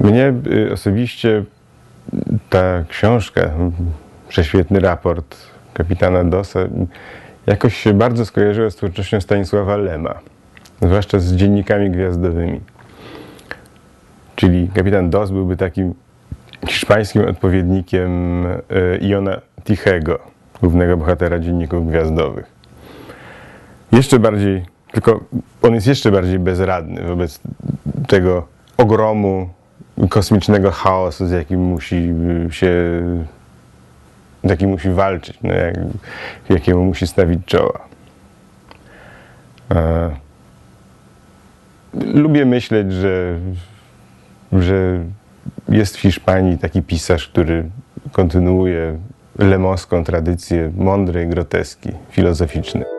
Mnie y, osobiście ta książka, prześwietny raport kapitana Dosa, jakoś się bardzo skojarzyła z twórczością Stanisława Lema, zwłaszcza z dziennikami gwiazdowymi. Czyli kapitan Dos byłby takim hiszpańskim odpowiednikiem y, Iona Tichego, głównego bohatera dzienników gwiazdowych. Jeszcze bardziej, tylko on jest jeszcze bardziej bezradny wobec tego ogromu kosmicznego chaosu, z jakim musi y, się, z jakim musi walczyć, no jak, jakiemu musi stawić czoła. E, lubię myśleć, że, że jest w Hiszpanii taki pisarz, który kontynuuje lemoską tradycję mądrej groteski filozoficznej.